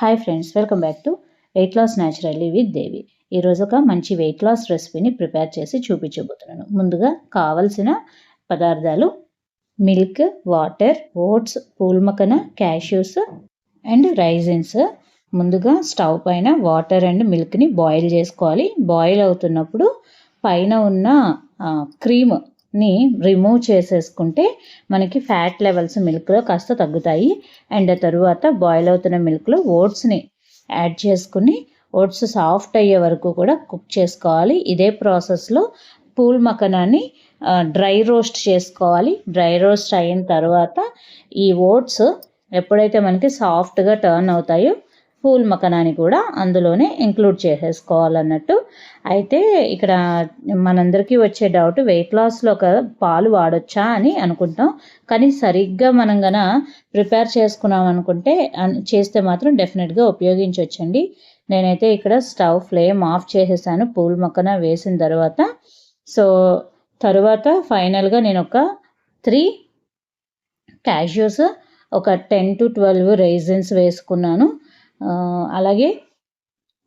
Hi friends welcome back to weight loss naturally with Devi ఈరోజు ఒక మంచి weight loss రెసిపీని ప్రిపేర్ చేసి చూపించబోతున్నాను. ముందుగా కావలసిన పదార్థాలు milk water oats phool makhana cashews and raisins ముందుగా స్టవ్ పైన వాటర్ అండ్ మిల్క్ని బాయిల్ చేసుకోవాలి. బాయిల్ అవుతున్నప్పుడు పైన ఉన్న క్రీమ్ ని రిమూవ్ చేసేసుకుంటే మనకి ఫ్యాట్ లెవెల్స్ మిల్క్లో కాస్త తగ్గుతాయి. అండ్ తరువాత బాయిల్ అవుతున్న మిల్క్లో ఓట్స్ని యాడ్ చేసుకుని ఓట్స్ సాఫ్ట్ అయ్యే వరకు కూడా కుక్ చేసుకోవాలి. ఇదే ప్రాసెస్లో పూల్ మకనాన్ని డ్రై రోస్ట్ చేసుకోవాలి. డ్రై రోస్ట్ అయిన తర్వాత ఈ ఓట్స్ ఎప్పుడైతే మనకి సాఫ్ట్గా టర్న్ అవుతాయో పూల్ మకనాని కూడా అందులోనే ఇంక్లూడ్ చేసేసుకోవాలన్నట్టు. అయితే ఇక్కడ మనందరికీ వచ్చే డౌట్ వెయిట్ లాస్లో ఒక పాలు వాడొచ్చా అని అనుకుంటాం. కానీ సరిగ్గా మనం గన ప్రిపేర్ చేసుకున్నాం అనుకుంటే చేస్తే మాత్రం డెఫినెట్గా ఉపయోగించవచ్చండి నేనైతే ఇక్కడ స్టవ్ ఫ్లేమ్ ఆఫ్ చేసేసాను పూల్ మొక్కన వేసిన తర్వాత. సో తరువాత ఫైనల్గా నేను ఒక త్రీ క్యాష్యూస్ ఒక టెన్ టు ట్వెల్వ్ రైజన్స్ వేసుకున్నాను. అలాగే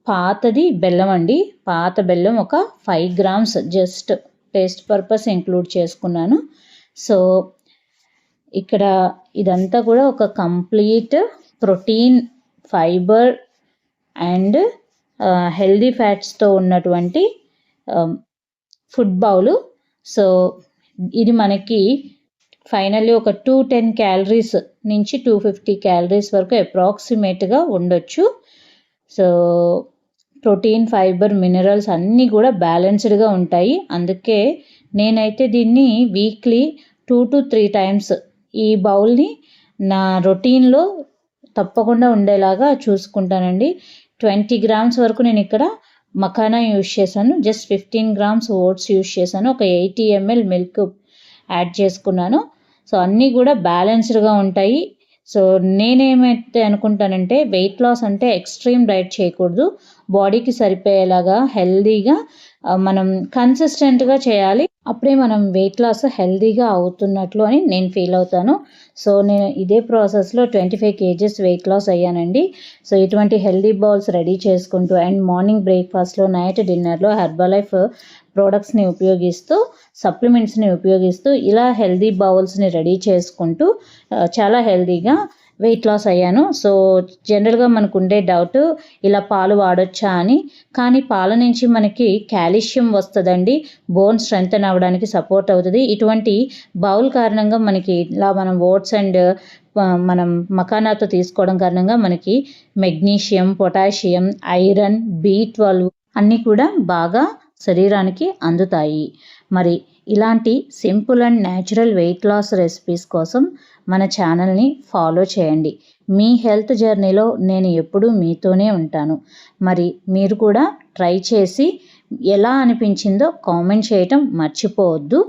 పాతది బెల్లం అండి. పాత బెల్లం ఒక five grams just taste purpose include చేసుకున్నాను. సో ఇక్కడ ఇదంతా కూడా ఒక complete protein fibre and healthy ఫ్యాట్స్తో ఉన్నటువంటి ఫుడ్ బౌలు సో ఇది మనకి ఫైనల్లీ ఒక టూ టెన్ క్యాలరీస్ నుంచి టూ ఫిఫ్టీ క్యాలరీస్ వరకు అప్రాక్సిమేట్గా ఉండొచ్చు. సో ప్రోటీన్ ఫైబర్ మినరల్స్ అన్నీ కూడా బ్యాలెన్స్డ్గా ఉంటాయి. అందుకే నేనైతే దీన్ని weekly two to three times ఈ బౌల్ని నా రొటీన్లో తప్పకుండా ఉండేలాగా చూసుకుంటానండి. ట్వంటీ గ్రామ్స్ వరకు నేను ఇక్కడ మఖానా యూస్ చేశాను. Just fifteen grams oats use చేశాను. ఒక ఎయిటీ ఎంఎల్ మిల్క్ యాడ్ చేసుకున్నాను. సో అన్నీ కూడా బ్యాలెన్స్డ్గా ఉంటాయి. సో నేనేమైతే అనుకుంటానంటే వెయిట్ లాస్ అంటే ఎక్స్ట్రీమ్ డైట్ చేయకూడదు. బాడీకి సరిపోయేలాగా హెల్దీగా మనం కన్సిస్టెంట్గా చేయాలి. అప్పుడే మనం వెయిట్ లాస్ హెల్దీగా అవుతున్నట్లు అని నేను ఫీల్ అవుతాను. సో నేను ఇదే ప్రాసెస్లో twenty five kgs weight loss అయ్యానండి. సో ఇటువంటి హెల్దీ బౌల్స్ రెడీ చేసుకుంటూ అండ్ మార్నింగ్ బ్రేక్ఫాస్ట్లో నైట్ డిన్నర్లో హెర్బలైఫ్ ప్రోడక్ట్స్ని ఉపయోగిస్తూ సప్లిమెంట్స్ని ఉపయోగిస్తూ ఇలా హెల్దీ బౌల్స్ని రెడీ చేసుకుంటూ చాలా హెల్దీగా వెయిట్ లాస్ అయ్యాను. సో జనరల్గా మనకు ఉండే డౌట్ ఇలా పాలు వాడొచ్చా అని. కానీ పాల నుంచి మనకి కాల్షియం వస్తుందండి. బోన్ స్ట్రెంగ్తన్ అవ్వడానికి సపోర్ట్ అవుతుంది. ఇటువంటి బౌల్ కారణంగా మనకి ఇలా మనం ఓట్స్ అండ్ మనం మకానాతో తీసుకోవడం కారణంగా మనకి magnesium potassium iron B twelve అన్నీ కూడా బాగా శరీరానికి అందుతాయి. మరి ఇలాంటి simple and natural weight loss recipes కోసం మన ఛానల్ని ఫాలో చేయండి. మీ హెల్త్ జర్నీలో నేను ఎప్పుడూ మీతోనే ఉంటాను. మరి మీరు కూడా ట్రై చేసి ఎలా అనిపించిందో కామెంట్ చేయటం మర్చిపోవద్దు.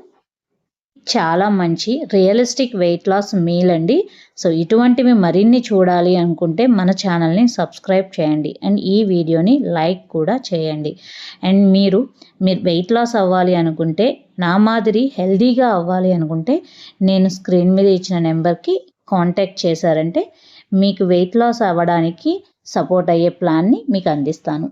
చాలా మంచి రియలిస్టిక్ వెయిట్ లాస్ మీల్ అండి. సో ఇటువంటివి మరిన్ని చూడాలి అనుకుంటే మన ఛానల్ని సబ్స్క్రైబ్ చేయండి. అండ్ ఈ వీడియోని లైక్ కూడా చేయండి. అండ్ మీరు మీరు వెయిట్ లాస్ అవ్వాలి అనుకుంటే నా మాదిరి హెల్దీగా అవ్వాలి అనుకుంటే నేను స్క్రీన్ మీద ఇచ్చిన నెంబర్కి కాంటాక్ట్ చేశారంటే మీకు వెయిట్ లాస్ అవ్వడానికి సపోర్ట్ అయ్యే ప్లాన్ని మీకు అందిస్తాను.